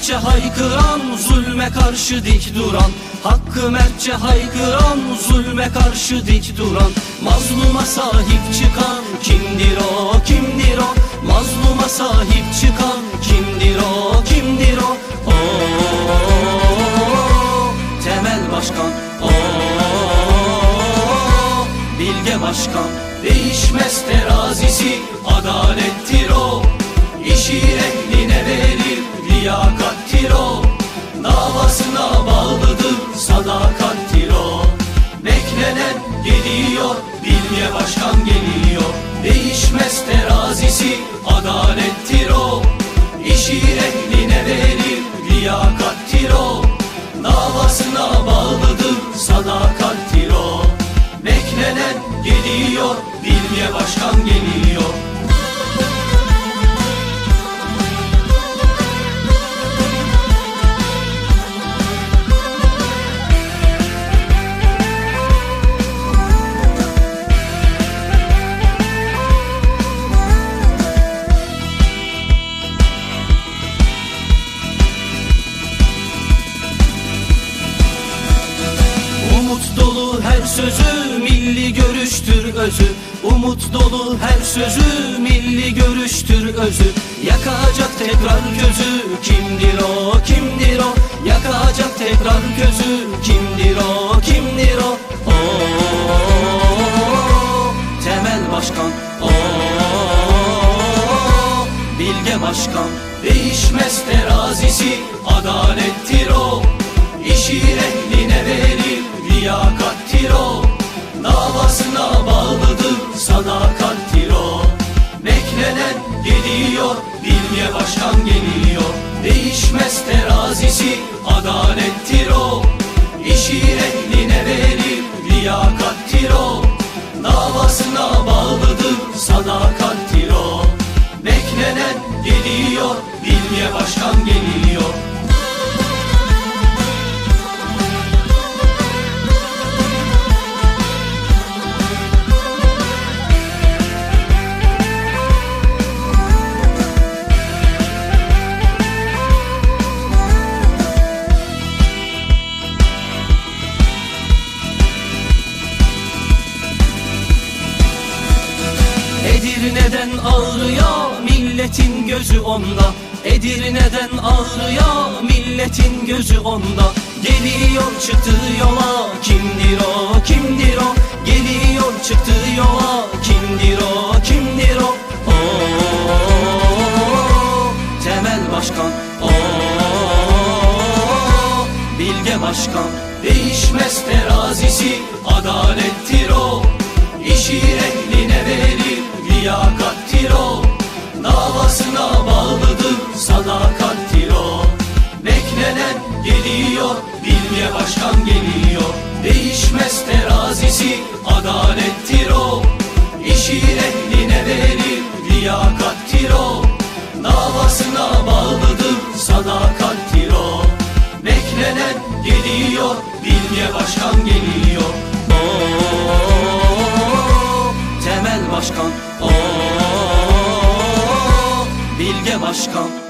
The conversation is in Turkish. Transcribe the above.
Mertçe haykıran zulme karşı dik duran. Hakkı mertçe haykıran zulme karşı dik duran. Mazluma sahip çıkan kimdir o kimdir o? Mazluma sahip çıkan kimdir o kimdir o? O Temel Başkan. O Bilge Başkan. Değişmez terazisi adalettir o. İşi ehline verir liyakattir o Davasına bağlıdır sadakattir o Beklenen geliyor bilge başkan geliyor. Değişmez terazisi adalettir o İşi ehline verir liyakattir o Davasına bağlıdır sözü milli görüştür özü. Umut dolu her sözü milli görüştür özü. Yakacak tekrar közü kimdir o kimdir o? Yakacak tekrar közü kimdir o kimdir o? O Temel Başkan O Bilge Başkan. Değişmez terazisi adalettir o İşi ehline verir liyakattir o Davasına bağlıdır sadakattir o Beklenen geliyor bilge başkan geliyor. Değişmez terazisi adalettir o İşi ehline verir liyakattir o Davasına bağlıdır sadakattir o Beklenen geliyor bilge başkan geliyor Edirne'den ağrıya milletin gözü onda. Edirne'den ağrıya milletin gözü onda. Geliyor çıktı yola kimdir o kimdir o? Geliyor çıktı yola kimdir o kimdir o? O Temel Başkan O Bilge Başkan. Değişmez terazisi adalettir o İşi sadakattir o Beklenen geliyor bilge başkan geliyor. Değişmez terazisi adalettir o. İşi ehline verir liyakattir o. Davasına bağlıdır sadakattir o. Beklenen geliyor bilge başkan geliyor. O Temel Başkan. O Bilge Başkan